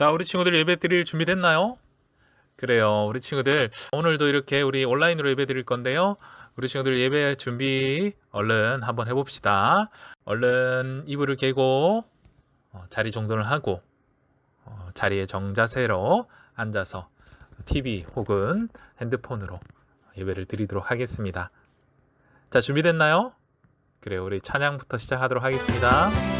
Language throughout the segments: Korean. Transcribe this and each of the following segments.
자, 우리 친구들 예배 드릴 준비 됐나요? 그래요. 우리 친구들 오늘도 이렇게 우리 온라인으로 예배 드릴 건데요. 우리 친구들 예배 준비 얼른 한번 해봅시다. 얼른 이불을 개고 어, 자리 정돈을 하고 어, 자리에 정자세로 앉아서 TV 혹은 핸드폰으로 예배를 드리도록 하겠습니다. 자, 준비됐나요? 그래요. 우리 찬양부터 시작하도록 하겠습니다.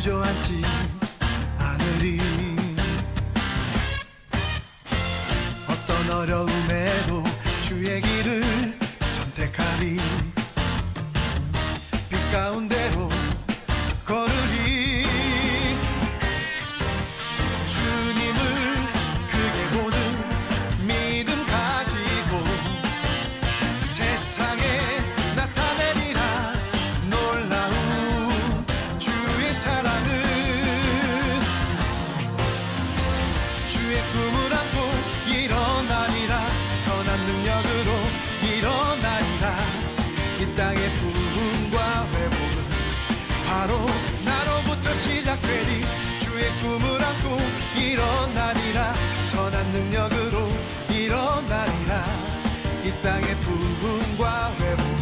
주저앉지 능력으로 일어나리라. 이 땅의 부흥과 회복은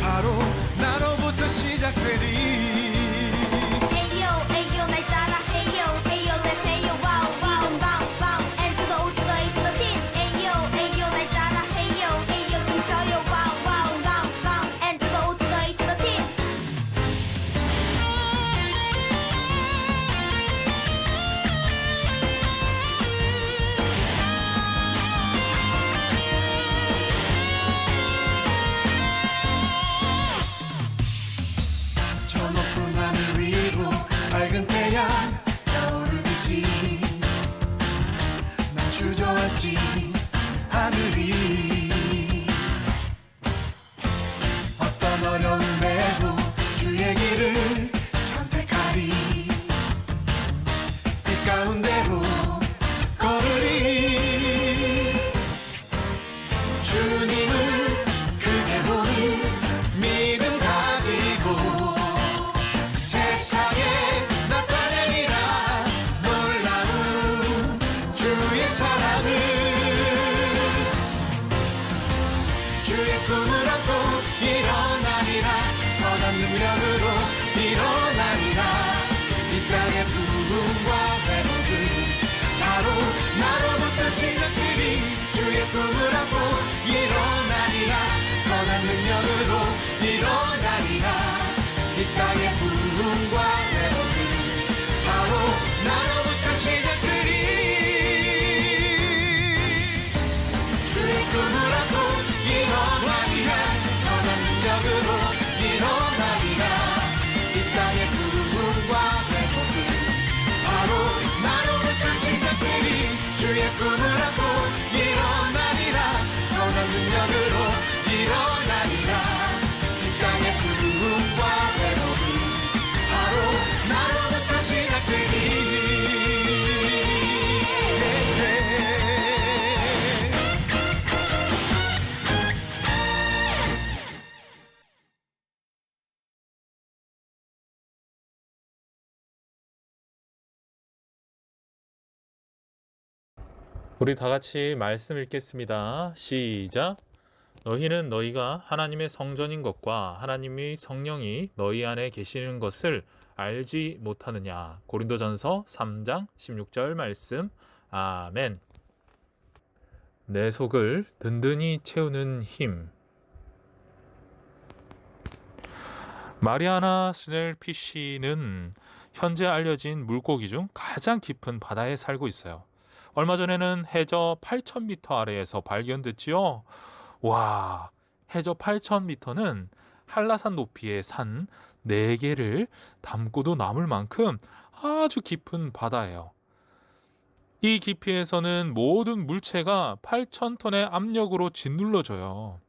바로 나로부터 시작되리 선 우리 다 같이 말씀 읽겠습니다. 시작. 너희는 너희가 하나님의 성전인 것과 하나님의 성령이 너희 안에 계시는 것을 알지 못하느냐. 고린도전서 3장 16절 말씀. 아멘. 내 속을 든든히 채우는 힘. 마리아나 스넬피 씨는 현재 알려진 물고기 중 가장 깊은 바다에 살고 있어요. 얼마 전에는 해저 8,000m 아래에서 발견됐지요. 와, 해저 8,000m는 한라산 높이의 산 4개를 담고도 남을 만큼 아주 깊은 바다예요. 이 깊이에서는 모든 물체가 8,000톤의 압력으로 짓눌러져요.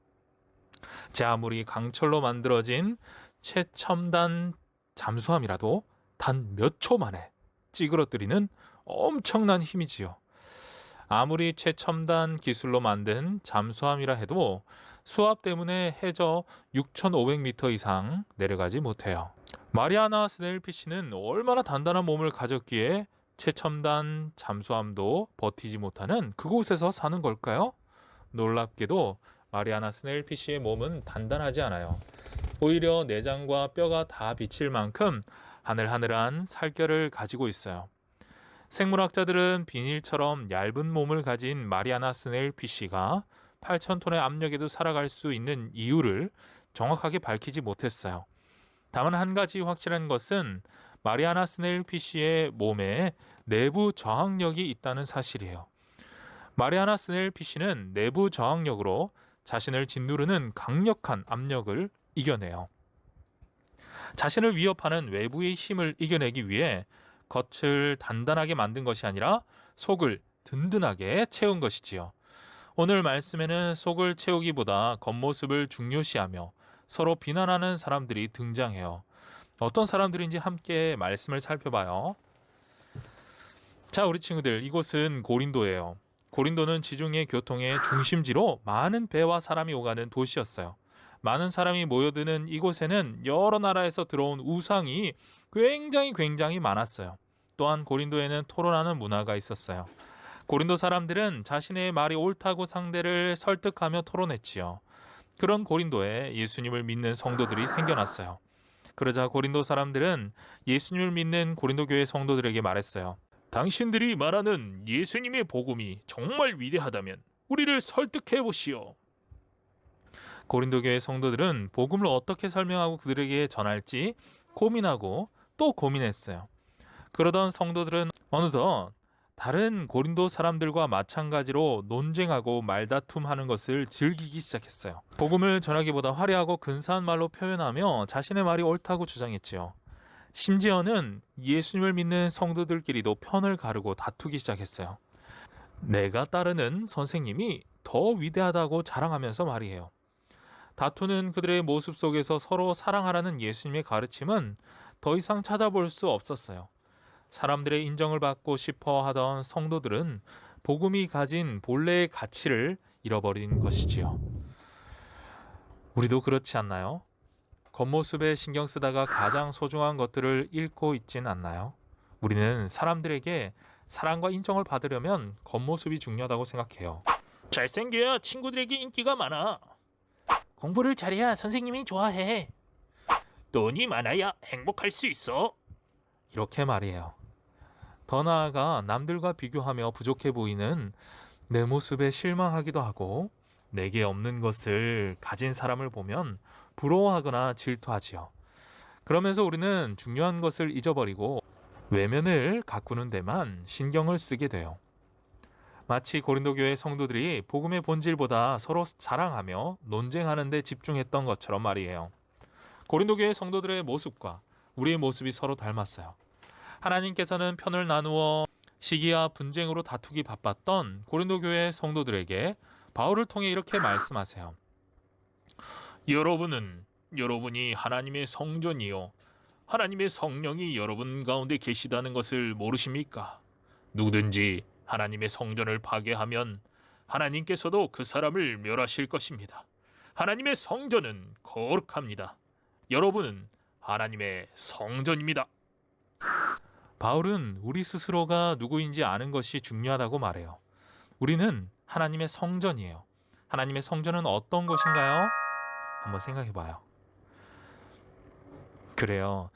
제 아무리 강철로 만들어진 최첨단 잠수함이라도 단 몇 초 만에 찌그러뜨리는 엄청난 힘이지요. 아무리 최첨단 기술로 만든 잠수함이라 해도 수압 때문에 해저 6,500m 이상 내려가지 못해요. 마리아나 스네일피쉬는 얼마나 단단한 몸을 가졌기에 최첨단 잠수함도 버티지 못하는 그곳에서 사는 걸까요? 놀랍게도 마리아나 스네일피쉬의 몸은 단단하지 않아요. 오히려 내장과 뼈가 다 비칠 만큼 하늘하늘한 살결을 가지고 있어요. 생물학자들은 비닐처럼 얇은 몸을 가진 마리아나 스네일피쉬가 8,000톤의 압력에도 살아갈 수 있는 이유를 정확하게 밝히지 못했어요. 다만 한 가지 확실한 것은 마리아나 스네일피쉬의 몸에 내부 저항력이 있다는 사실이에요. 마리아나 스네일피쉬는 내부 저항력으로 자신을 짓누르는 강력한 압력을 이겨내요. 자신을 위협하는 외부의 힘을 이겨내기 위해 겉을 단단하게 만든 것이 아니라 속을 든든하게 채운 것이지요. 오늘 말씀에는 속을 채우기보다 겉모습을 중요시하며 서로 비난하는 사람들이 등장해요. 어떤 사람들인지 함께 말씀을 살펴봐요. 자, 우리 친구들, 이곳은 고린도예요. 고린도는 지중해 교통의 중심지로 많은 배와 사람이 오가는 도시였어요. 많은 사람이 모여드는 이곳에는 여러 나라에서 들어온 우상이 굉장히 굉장히 많았어요. 또한 고린도에는 토론하는 문화가 있었어요. 고린도 사람들은 자신의 말이 옳다고 상대를 설득하며 토론했지요. 그런 고린도에 예수님을 믿는 성도들이 생겨났어요. 그러자 고린도 사람들은 예수님을 믿는 고린도 교회 성도들에게 말했어요. 당신들이 말하는 예수님의 복음이 정말 위대하다면 우리를 설득해 보시오. 고린도 교회 성도들은 복음을 어떻게 설명하고 그들에게 전할지 고민하고 또 고민했어요. 그러던 성도들은 어느덧 다른 고린도 사람들과 마찬가지로 논쟁하고 말다툼하는 것을 즐기기 시작했어요. 복음을 전하기보다 화려하고 근사한 말로 표현하며 자신의 말이 옳다고 주장했지요. 심지어는 예수님을 믿는 성도들끼리도 편을 가르고 다투기 시작했어요. 내가 따르는 선생님이 더 위대하다고 자랑하면서 말이에요. 다투는 그들의 모습 속에서 서로 사랑하라는 예수님의 가르침은 더 이상 찾아볼 수 없었어요. 사람들의 인정을 받고 싶어 하던 성도들은 복음이 가진 본래의 가치를 잃어버린 것이지요. 우리도 그렇지 않나요? 겉모습에 신경 쓰다가 가장 소중한 것들을 잃고 있진 않나요? 우리는 사람들에게 사랑과 인정을 받으려면 겉모습이 중요하다고 생각해요. 잘생겨야 친구들에게 인기가 많아. 공부를 잘해야 선생님이 좋아해. 돈이 많아야 행복할 수 있어. 이렇게 말이에요. 더 나아가 남들과 비교하며 부족해 보이는 내 모습에 실망하기도 하고 내게 없는 것을 가진 사람을 보면 부러워하거나 질투하지요. 그러면서 우리는 중요한 것을 잊어버리고 외면을 가꾸는 데만 신경을 쓰게 돼요. 마치 고린도 교회 성도들이 복음의 본질보다 서로 자랑하며 논쟁하는 데 집중했던 것처럼 말이에요. 고린도 교회 성도들의 모습과 우리의 모습이 서로 닮았어요. 하나님께서는 편을 나누어 시기와 분쟁으로 다투기 바빴던 고린도 교회 성도들에게 바울을 통해 이렇게 말씀하세요. 여러분은 여러분이 하나님의 성전이요 하나님의 성령이 여러분 가운데 계시다는 것을 모르십니까? 누구든지 하나님의 성전을 파괴하면 하나님께서도 그 사람을 멸하실 것입니다. 하나님의 성전은 거룩합니다. 여러분은 하나님의 성전입니다. 바울은 우리 스스로가 누구인지 아는 것이 중요하다고 말해요. 우리는 하나님의 성전이에요. 하나님의 성전은 어떤 것인가요? 한번 생각해 봐요. 그래요.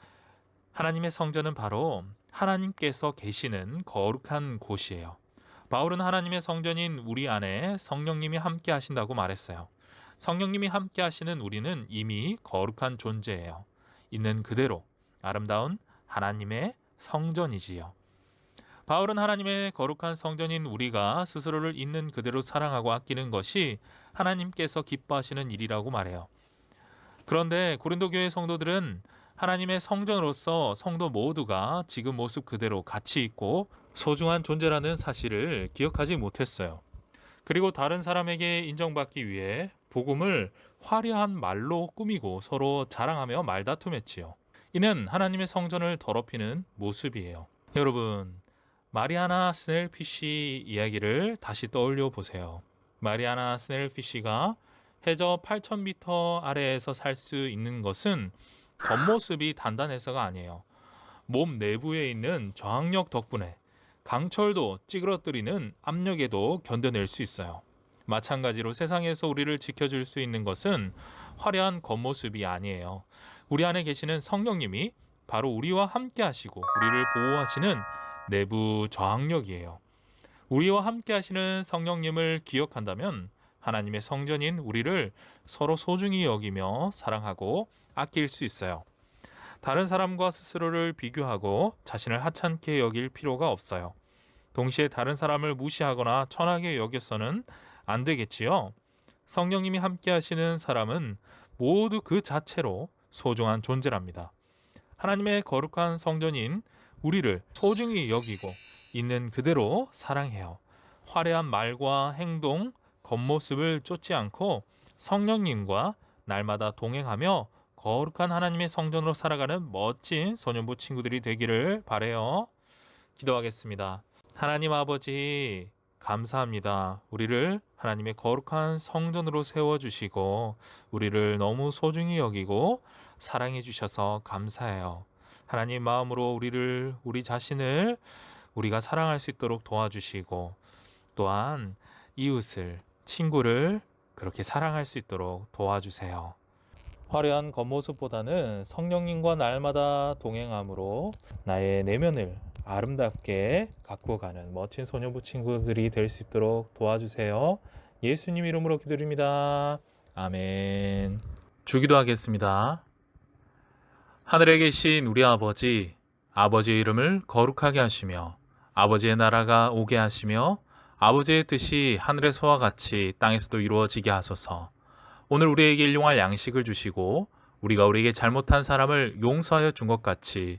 하나님의 성전은 바로 하나님께서 계시는 거룩한 곳이에요. 바울은 하나님의 성전인 우리 안에 성령님이 함께 하신다고 말했어요. 성령님이 함께 하시는 우리는 이미 거룩한 존재예요. 있는 그대로 아름다운 하나님의 성전이지요. 바울은 하나님의 거룩한 성전인 우리가 스스로를 있는 그대로 사랑하고 아끼는 것이 하나님께서 기뻐하시는 일이라고 말해요. 그런데 고린도 교회 성도들은 하나님의 성전으로서 성도 모두가 지금 모습 그대로 가치 있고 소중한 존재라는 사실을 기억하지 못했어요. 그리고 다른 사람에게 인정받기 위해 복음을 화려한 말로 꾸미고 서로 자랑하며 말다툼했지요. 이는 하나님의 성전을 더럽히는 모습이에요. 여러분, 마리아나 스넬피쉬 이야기를 다시 떠올려 보세요. 마리아나 스넬피쉬가 해저 8,000m 아래에서 살 수 있는 것은 겉모습이 단단해서가 아니에요. 몸 내부에 있는 저항력 덕분에 강철도 찌그러뜨리는 압력에도 견뎌낼 수 있어요. 마찬가지로 세상에서 우리를 지켜줄 수 있는 것은 화려한 겉모습이 아니에요. 우리 안에 계시는 성령님이 바로 우리와 함께 하시고 우리를 보호하시는 내부 저항력이에요. 우리와 함께 하시는 성령님을 기억한다면 하나님의 성전인 우리를 서로 소중히 여기며 사랑하고 아낄 수 있어요. 다른 사람과 스스로를 비교하고 자신을 하찮게 여길 필요가 없어요. 동시에 다른 사람을 무시하거나 천하게 여겨서는 안 되겠지요. 성령님이 함께 하시는 사람은 모두 그 자체로 소중한 존재랍니다. 하나님의 거룩한 성전인 우리를 소중히 여기고 있는 그대로 사랑해요. 화려한 말과 행동, 겉모습을 쫓지 않고 성령님과 날마다 동행하며 거룩한 하나님의 성전으로 살아가는 멋진 소년부 친구들이 되기를 바래요. 기도하겠습니다. 하나님 아버지 감사합니다. 우리를 하나님의 거룩한 성전으로 세워 주시고 우리를 너무 소중히 여기고 사랑해 주셔서 감사해요. 하나님 마음으로 우리를 우리 자신을 우리가 사랑할 수 있도록 도와주시고 또한 이웃을, 친구를 그렇게 사랑할 수 있도록 도와주세요. 화려한 겉모습보다는 성령님과 날마다 동행함으로 나의 내면을 아름답게 가꾸어 가는 멋진 소녀부 친구들이 될 수 있도록 도와주세요. 예수님 이름으로 기도드립니다. 아멘. 주기도 하겠습니다. 하늘에 계신 우리 아버지, 아버지의 이름을 거룩하게 하시며 아버지의 나라가 오게 하시며 아버지의 뜻이 하늘에서와 같이 땅에서도 이루어지게 하소서. 오늘 우리에게 일용할 양식을 주시고 우리가 우리에게 잘못한 사람을 용서하여 준 것 같이